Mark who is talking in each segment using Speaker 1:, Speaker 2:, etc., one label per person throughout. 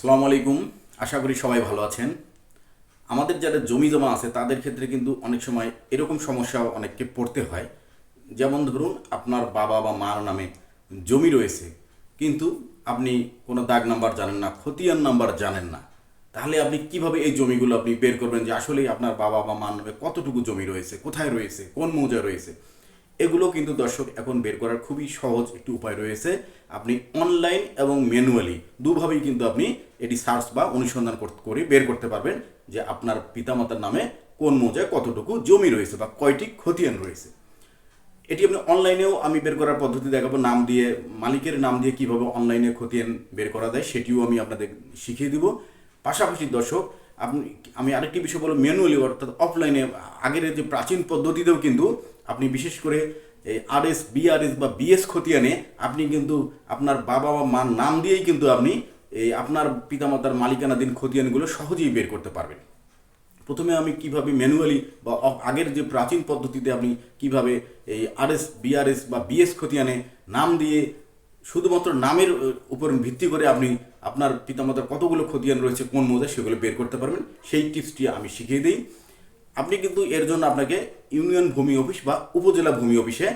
Speaker 1: আসসালামু আলাইকুম। আশা করি সবাই ভালো আছেন। আমাদের যারা জমি জমা আছে, তাদের ক্ষেত্রে কিন্তু অনেক সময় এরকম সমস্যা অনেককে পড়তে হয়। যেমন ধরুন, আপনার বাবা বা মার নামে জমি রয়েছে, কিন্তু আপনি কোনো দাগ নাম্বার জানেন না, খতিয়ান নাম্বার জানেন না। তাহলে আপনি কীভাবে এই জমিগুলো আপনি বের করবেন যে আসলেই আপনার বাবা বা মার নামে কতটুকু জমি রয়েছে, কোথায় রয়েছে, কোন মৌজায় রয়েছে? এগুলো কিন্তু দর্শক এখন বের করার খুবই সহজ একটি উপায় রয়েছে। আপনি অনলাইন এবং ম্যানুয়ালি দুভাবেই কিন্তু আপনি এটি সার্চ বা অনুসন্ধান করে বের করতে পারবেন যে আপনার পিতামাতার নামে কোন মৌজায় কতটুকু জমি রয়েছে বা কয়টি খতিয়ান রয়েছে। এটি আপনি অনলাইনেও আমি বের করার পদ্ধতি দেখাবো। নাম দিয়ে, মালিকের নাম দিয়ে কীভাবে অনলাইনে খতিয়ান বের করা যায় সেটিও আমি আপনাদের শিখিয়ে দিব। পাশাপাশি দর্শক আপনি, আমি আরেকটি বিষয় বলব ম্যানুয়ালি অর্থাৎ অফলাইনে আগের যে প্রাচীন পদ্ধতিতেও কিন্তু আপনি বিশেষ করে এই আরএস বিআরএস বা বিএস খতিয়ানে আপনি কিন্তু আপনার বাবা বা মার নাম দিয়েই কিন্তু আপনি এই আপনার পিতামাতার মালিকানাধীন খতিয়ানগুলো সহজেই বের করতে পারবেন। প্রথমে আমি কীভাবে ম্যানুয়ালি বা আগের যে প্রাচীন পদ্ধতিতে আপনি কীভাবে এই আরএস বিআরএস বা বিএস খতিয়ানে নাম দিয়ে শুধুমাত্র নামের উপর ভিত্তি করে আপনি আপনার পিতামাতার কতগুলো খতিয়ান রয়েছে, কোন মৌজায় সেগুলো বের করতে পারবেন, সেই টিপসটি আমি শিখিয়ে দিই। আপনি কিন্তু এর জন্য আপনাকে ইউনিয়ন ভূমি অফিস বা উপজেলা ভূমি অফিসে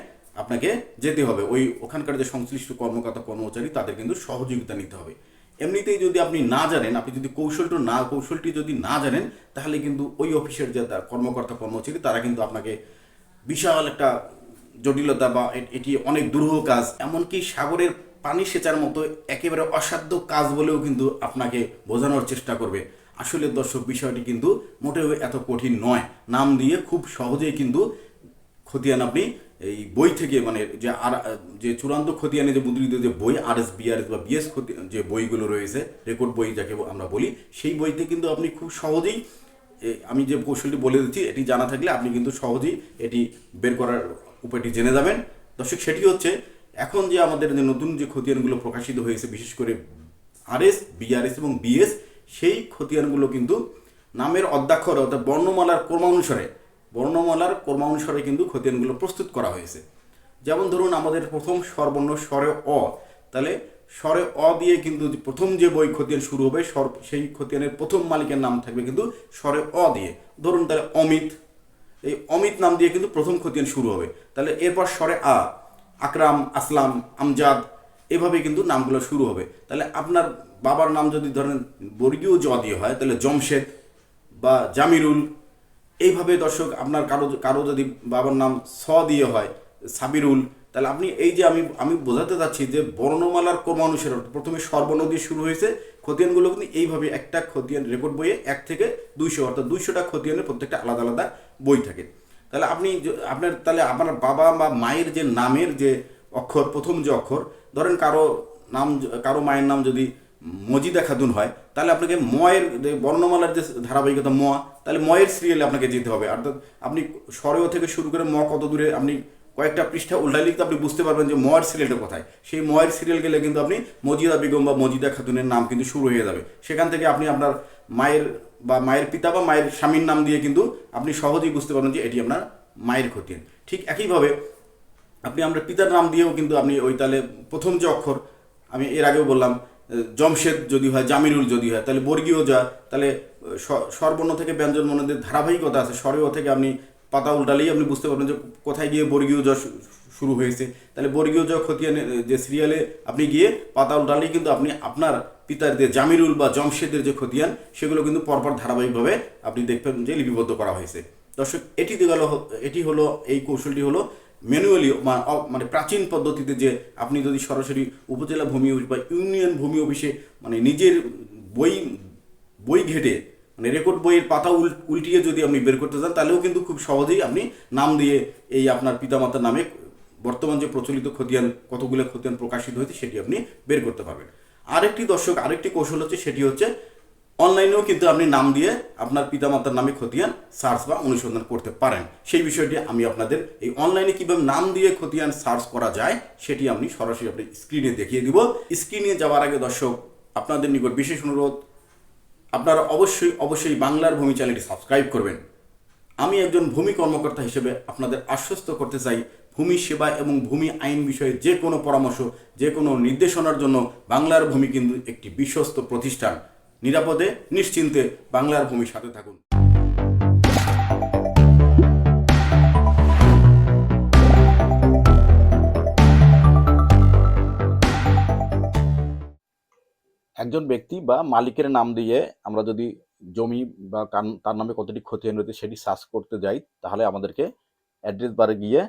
Speaker 1: আপনাকে যেতে হবে। ওই ওখানকার যে সংশ্লিষ্ট কর্মকর্তা, কর্মচারী, তাদের কিন্তু সহযোগিতা নিতে হবে। এমনিতেই যদি আপনি না জানেন, আপনি যদি কৌশলটা না, কৌশলটি যদি না জানেন, তাহলে কিন্তু ওই অফিসের যে কর্মকর্তা, কর্মচারী, তারা কিন্তু আপনাকে বিশাল একটা জটিলতা বা এটি অনেক দুরূহ কাজ, এমনকি সাগরের পানি সেচার মতো একেবারে অসাধ্য কাজ বলেও কিন্তু আপনাকে বোঝানোর চেষ্টা করবে। আসলে দর্শক, বিষয়টি কিন্তু মোটেও এত কঠিন নয়। নাম দিয়ে খুব সহজেই কিন্তু খতিয়ান আপনি এই বই থেকে মানে যে আর, যে চূড়ান্ত খতিয়ানে যে মুদ্রিত যে বই আর এস বিআরএস বা বিএস যে বইগুলো রয়েছে, রেকর্ড বই যাকে আমরা বলি, সেই বইতে কিন্তু আপনি খুব সহজেই আমি যে কৌশলটি বলে দিচ্ছি, এটি জানা থাকলে আপনি কিন্তু সহজেই এটি বের করার উপায়টি জেনে যাবেন। দর্শক, সেটি হচ্ছে, এখন যে আমাদের যে নতুন যে খতিয়ানগুলো প্রকাশিত হয়েছে, বিশেষ করে আরএস বিআরএস এবং বিএস সেই খতিয়ানগুলো কিন্তু নামের অধ্যাক্ষর অর্থাৎ বর্ণমালার ক্রমানুসারে বর্ণমালার ক্রমানুসারে কিন্তু খতিয়ানগুলো প্রস্তুত করা হয়েছে। যেমন ধরুন, আমাদের প্রথম স্বরবর্ণ স্বরে অ, তাহলে স্বরে অ দিয়ে কিন্তু প্রথম যে বই খতিয়ান শুরু হবে স্বর সেই খতিয়ানের প্রথম মালিকের নাম থাকবে কিন্তু স্বরে অ দিয়ে। ধরুন তাহলে অমিত এই অমিত নাম দিয়ে কিন্তু প্রথম খতিয়ান শুরু হবে। তাহলে এরপর স্বরে আ, আকরাম, আসলাম, আমজাদ এভাবে কিন্তু নামগুলো শুরু হবে। তাহলে আপনার বাবার নাম যদি ধরেন বর্গীয় জ দিয়ে হয়, তাহলে জমশেদ বা জামিরুল, এইভাবে দর্শক আপনার কারও কারও যদি বাবার নাম স দিয়ে হয়, সাবিরুল তাহলে আপনি এই যে আমি আমি বোঝাতে চাচ্ছি যে বর্ণমালার ক্রমানুসারে অর্থাৎ প্রথমে সর্বনদী শুরু হয়েছে, খতিয়ানগুলো কিন্তু এইভাবে একটা খতিয়ান রেকর্ড বইয়ে এক থেকে দুইশো, অর্থাৎ দুইশোটা খতিয়ানের প্রত্যেকটা আলাদা আলাদা বই থাকে। তাহলে আপনি আপনার তাহলে আপনার বাবা বা মায়ের যে নামের যে অক্ষর, প্রথম যে অক্ষর, ধরেন কারও নাম কারও মায়ের নাম যদি মজিদা খাতুন হয়, তাহলে আপনাকে ময়ের যে বর্ণমালার যে ধারাবাহিকতা ম তাহলে ময়ের সিরিয়ালে আপনাকে যেতে হবে। অর্থাৎ আপনি স্বরেও থেকে শুরু করে ম কত দূরে আপনি কয়েকটা পৃষ্ঠা উল্টাই লিখতে আপনি বুঝতে পারবেন যে ময়ের সিরিয়ালটা কোথায়। সেই ময়ের সিরিয়াল গেলে কিন্তু আপনি মজিদা বেগম বা মজিদা খাতুনের নাম কিন্তু শুরু হয়ে যাবে। সেখান থেকে আপনি আপনার মায়ের বা মায়ের পিতা বা মায়ের স্বামীর নাম দিয়ে কিন্তু আপনি সহজেই বুঝতে পারবেন যে এটি আপনার মায়ের খতিয়ান। ঠিক একইভাবে আপনি আমরা পিতার নাম দিয়েও কিন্তু আপনি ওই তাহলে প্রথম যে অক্ষর আমি এর আগেও বললাম জমশেদ যদি হয় জামিরুল যদি হয় তাহলে বর্গীয় যা তাহলে আহ, স- স্বরবর্ণ থেকে ব্যঞ্জন বর্ণদের ধারাবাহিকতা আছে স্বরেও থেকে আপনি পাতা উল্টালেই আপনি বুঝতে পারবেন যে কোথায় গিয়ে বর্গীয় জ শুরু হয়েছে। তাহলে বর্গীয় জ খতিয়ানে যে সিরিয়ালে আপনি গিয়ে পাতা উল্টালেই কিন্তু আপনি আপনার পিতার যে জামিরুল বা জমশেদের যে খতিয়ান, সেগুলো কিন্তু পরপর ধারাবাহিকভাবে আপনি দেখবেন যে লিপিবদ্ধ করা হয়েছে। দর্শক, এটি গেল এটি হলো, এই কৌশলটি হলো ম্যানুয়ালি মানে প্রাচীন পদ্ধতিতে যে আপনি যদি সরাসরি উপজেলা ভূমি অফিস বা ইউনিয়ন ভূমি অফিসে মানে নিজের বই বই ঘেটে মানে রেকর্ড বইয়ের পাতা উল, উল্টিয়ে যদি আপনি বের করতে চান তাহলেও কিন্তু খুব সহজেই আপনি নাম দিয়ে এই আপনার পিতামাতার নামে বর্তমান যে প্রচলিত খতিয়ান, কতগুলো খতিয়ান প্রকাশিত হয়েছে সেটি আপনি বের করতে পারবেন। আরেকটি দর্শক, আরেকটি কৌশল হচ্ছে, সেটি হচ্ছে অনলাইনেও কিন্তু আপনি নাম দিয়ে আপনার পিতামাতার নামে খতিয়ান সার্চ বা অনুসন্ধান করতে পারেন। সেই বিষয়টি আমি আপনাদের এই অনলাইনে কীভাবে নাম দিয়ে খতিয়ান সার্চ করা যায়, সেটি আমি সরাসরি আপনি স্ক্রিনে দেখিয়ে দিব। স্ক্রিনে যাওয়ার আগে দর্শক, আপনাদের নিকট বিশেষ অনুরোধ আপনারা অবশ্যই অবশ্যই বাংলার ভূমি চ্যানেলটি সাবস্ক্রাইব করবেন। আমি একজন ভূমি কর্মকর্তা হিসেবে আপনাদের আশ্বস্ত করতে চাই, ভূমি সেবা এবং ভূমি আইন বিষয়ে যে কোনো পরামর্শ, যে কোনো নির্দেশনার জন্য বাংলার ভূমি কিন্তু একটি বিশ্বস্ত প্রতিষ্ঠান। নিরাপদে, নিশ্চিন্তে বাংলার ভূমি সাথে থাকুন। একজন ব্যক্তি বা মালিকের নাম দিয়ে আমরা যদি জমি বা তার নামে কতটি খতিয়ান রয়েছে সেটি সার্চ করতে যাই, তাহলে আমাদেরকে অ্যাড্রেস বারে গিয়ে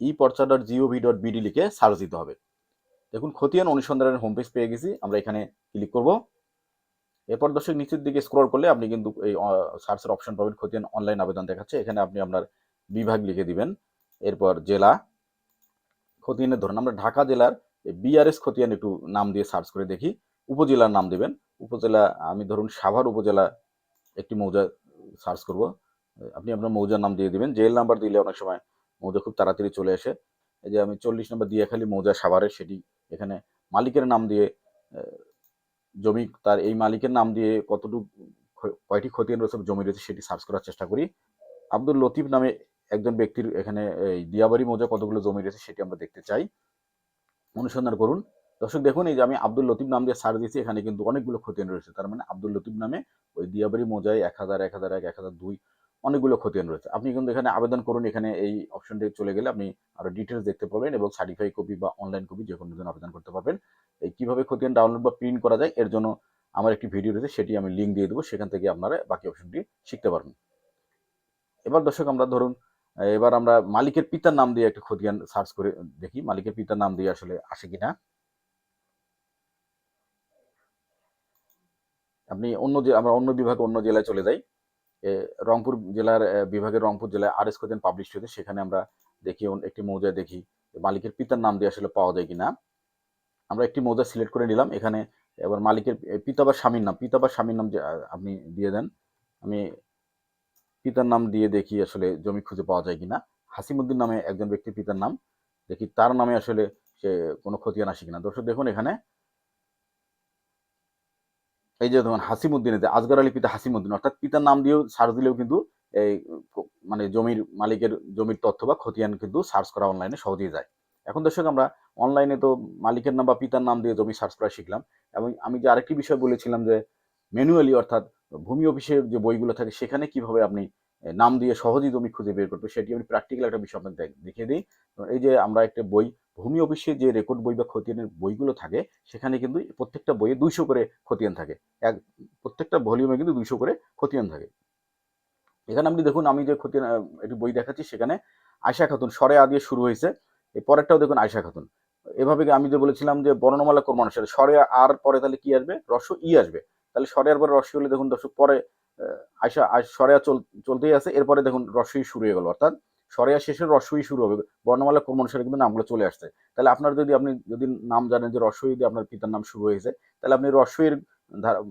Speaker 1: ই পর্চা ডট জিওভি ডট বিডি লিখে সার্চ দিতে হবে। দেখুন খতিয়ান অনুসন্ধানের হোম পেজ পেয়ে গেছি, আমরা এখানে ক্লিক করব। এরপর দর্শক নিচের দিকে স্ক্রল করলে আপনি কিন্তু এই সার্চের অপশন পাবেন খতিয়ান অনলাইন আবেদন দেখাচ্ছে। এখানে আপনি আপনার বিভাগ লিখে দিবেন, এরপর জেলা। খতিয়ানের ধরুন, আমরা ঢাকা জেলার বিআরএস খতিয়ান একটু নাম দিয়ে সার্চ করে দেখি। উপজেলার নাম দেবেন। উপজেলা, আমি ধরুন সাভার উপজেলা একটি মৌজা সার্চ করব। আপনি আপনার মৌজার নাম দিয়ে দিবেন। জেল নাম্বার দিলে অনেক সময় মৌজা খুব তাড়াতাড়ি চলে আসে। এই যে আমি চল্লিশ নম্বর দিয়ে খালি মৌজা সাভারের সেটি এখানে মালিকের নাম দিয়ে জমি, তার এই মালিকের নাম দিয়ে কতটুকু কয়টি খতিয়ান রয়েছে জমি রয়েছে সেটি সার্চ করার চেষ্টা করি। আব্দুল লতিফ নামে একজন ব্যক্তির এখানে এই দিয়াবাড়ি মৌজা কতগুলো জমি রয়েছে সেটি আমরা দেখতে চাই। অনুসন্ধান করুন। দর্শক দেখুন, এই যে আমি আব্দুল লতিফ নাম দিয়ে সার্চ দিয়েছি, এখানে কিন্তু অনেকগুলো খতিয়ান রয়েছে। তার মানে আব্দুল লতিফ নামে ওই দিয়াবাড়ি মৌজায় এক হাজার এক হাজার এক এক হাজার দুই অনেকগুলো খতিয়ান রয়েছে। আপনি কিন্তু এখানে আবেদন করুন, এখানে এই অপশনটি চলে গেলে আপনি আরও ডিটেলস দেখতে পাবেন এবং সার্টিফাই কপি বা অনলাইন কপি যে কোনো আবেদন করতে পারবেন। এই কীভাবে খতিয়ান ডাউনলোড বা প্রিন্ট করা যায়, এর জন্য আমার একটি ভিডিও রয়েছে, সেটি আমি লিঙ্ক দিয়ে দেবো, সেখান থেকে আপনারা বাকি অপশনটি শিখতে পারবেন। এবার দর্শক আমরা ধরুন, এবার আমরা মালিকের পিতার নাম দিয়ে একটা খতিয়ান সার্চ করে দেখি, মালিকের পিতার নাম দিয়ে আসলে আসে কিনা। আপনি অন্য আমরা অন্য বিভাগে অন্য জেলায় চলে যাই। রংপুর জেলার বিভাগের রংপুর জেলায় আর এস খতিয়ান পাবলিশ হয়েছে, সেখানে আমরা দেখি একটি মৌজায় দেখি মালিকের পিতার নাম দিয়ে আসলে পাওয়া যায় কিনা। আমরা একটি মৌজা সিলেক্ট করে নিলাম, এখানে এবার মালিকের পিতা বা স্বামীর নাম, পিতা বা স্বামীর নাম আপনি দিয়ে দেন, আমি পিতার নাম দিয়ে দেখি আসলে জমি খুঁজে পাওয়া যায় কিনা। হাসিমুদ্দিন নামে একজন ব্যক্তির পিতার নাম, দেখি তার নামে আসলে সে কোনো খতিয়ান আসে কিনা। দর্শক দেখুন এখানে এই যে ধরুন হাসিমুদ্দিন এতে আজগর আলী পিতা হাসিমুদ্দিন, অর্থাৎ পিতার নাম দিয়েও সার্চ দিলেও কিন্তু এই মানে জমির মালিকের জমির তথ্য বা খতিয়ান কিন্তু সার্চ করা অনলাইনে সহজেই যায়। এখন দর্শক, আমরা অনলাইনে তো মালিকের নাম বা পিতার নাম দিয়ে জমি সার্চ করা শিখলাম এবং আমি যে আরেকটি বিষয় বলেছিলাম যে ম্যানুয়ালি অর্থাৎ ভূমি অফিসের যে বইগুলো থাকে, সেখানে কীভাবে আপনি নাম দিয়ে সহজেই জমি খুঁজে বের করবে সেটি আমি প্র্যাকটিক্যাল একটা বিষয় আপনাকে দেখিয়ে দিই। এই যে আমরা একটা বই ভূমি অফিসে যে রেকর্ড বই বা খতিয়ানের বইগুলো থাকে, সেখানে কিন্তু প্রত্যেকটা বইয়ে দুইশো করে খতিয়ান থাকে। এক, প্রত্যেকটা ভলিউমে কিন্তু দুইশো করে খতিয়ান থাকে। এখানে আপনি দেখুন, আমি যে খতিয়ান একটি বই দেখাচ্ছি, সেখানে আয়সা খাতুন, সরে আ দিয়ে শুরু হয়েছে এই পরেরটাও দেখুন আয়সা খাতুন। এভাবে আমি যে বলেছিলাম যে বর্ণমালা কর্মানুসারে, সরে আর পরে তাহলে কি আসবে? রস ই আসবে। তাহলে সরে আর পরে রস্য হলে দেখুন দর্শক, পরে আয়সা সরে চল, চলতেই আছে, এরপরে দেখুন রস্যই শুরু হয়ে গেল, অর্থাৎ সরে আর শেষে রস্যই শুরু হবে। বর্ণমালা কর্মানুসারে কিন্তু নামগুলো চলে আসছে। তাহলে আপনার যদি আপনি যদি নাম জানেন যে রস্যই দিয়ে আপনার পিতার নাম শুরু হয়েছে, তাহলে আপনি রস্যইর ধারা-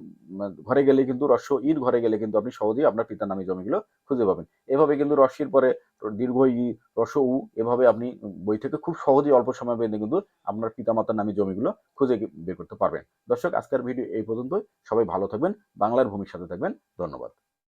Speaker 1: ঘরে গেলে কিন্তু রস্য ইর ঘরে গেলে কিন্তু আপনি সহজেই আপনার পিতার নামে জমিগুলো খুঁজে পাবেন। এভাবে কিন্তু রস্যির পরে দীর্ঘ ই রস উ এভাবে আপনি বই থেকে খুব সহজেই অল্প সময় বেঁধে কিন্তু আপনার পিতামাতার নামে জমিগুলো খুঁজে বের করতে পারবেন। দর্শক, আজকের ভিডিও এই পর্যন্তই। সবাই ভালো থাকবেন, বাংলার ভূমির সাথে থাকবেন। ধন্যবাদ।